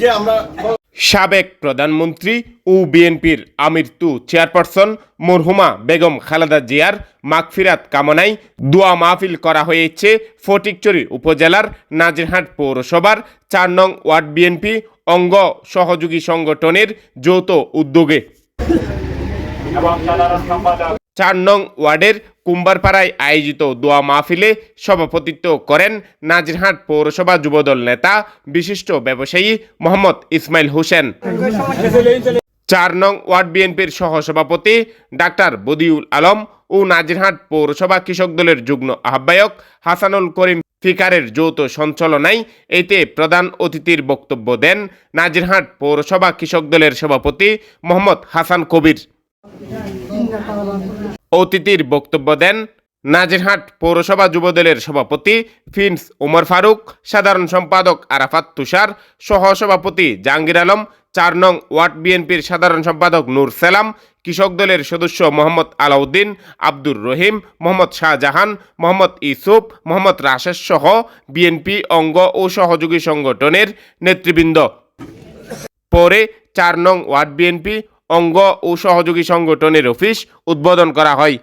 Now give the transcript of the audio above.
যে আমরা সাবেক প্রধানমন্ত্রী ও বিএনপির আমৃত্যু চেয়ারপারসন মরহুমা বেগম খালেদা জিয়ার মাগফিরাত কামনায় দোয়া মাহফিল করা হয়েছে ফটিকচুরি উপজেলার নাজিরহাট পৌরসভার চার নং ওয়ার্ড বিএনপি অঙ্গ সহযোগী সংগঠনের যৌথ উদ্যোগে। চার নং ওয়ার্ডের কুম্বারপাড়ায় আয়োজিত দোয়া মাহফিলে সভাপতিত্ব করেন নাজিরহাট পৌরসভা যুবদল নেতা বিশিষ্ট ব্যবসায়ী মোহাম্মদ ইসমাইল হোসেন। চার নং ওয়ার্ড বিএনপির সহসভাপতি ডাক্তার বদিউল আলম ও নাজিরহাট পৌরসভা কৃষক দলের যুগ্ম আহ্বায়ক হাসানুল করিম ফিকারের যৌথ সঞ্চালনায় এতে প্রধান অতিথির বক্তব্য দেন নাজিরহাট পৌরসভা কৃষক দলের সভাপতি মোহাম্মদ হাসান কবির। অতিথির বক্তব্য দেন নাজিরহাট পৌরসভা যুবদলের সভাপতি ফিন্স উমর ফারুক, সাধারণ সম্পাদক আরাফাত তুষার, সহসভাপতি জাহাঙ্গীর আলম, চার নং ওয়ার্ড বিএনপির সাধারণ সম্পাদক নূর সালাম, কৃষক দলের সদস্য মোহাম্মদ আলাউদ্দিন, আব্দুর রহিম, মোহাম্মদ শাহজাহান, মোহাম্মদ ইসুফ মোহাম্মদ রাশেদ সহ বিএনপি অঙ্গ ও সহযোগী সংগঠনের নেতৃবৃন্দ। পরে চার নং ওয়ার্ড বিএনপি অঙ্গ ও সহযোগী সংগঠনের অফিস উদ্বোধন করা হয়।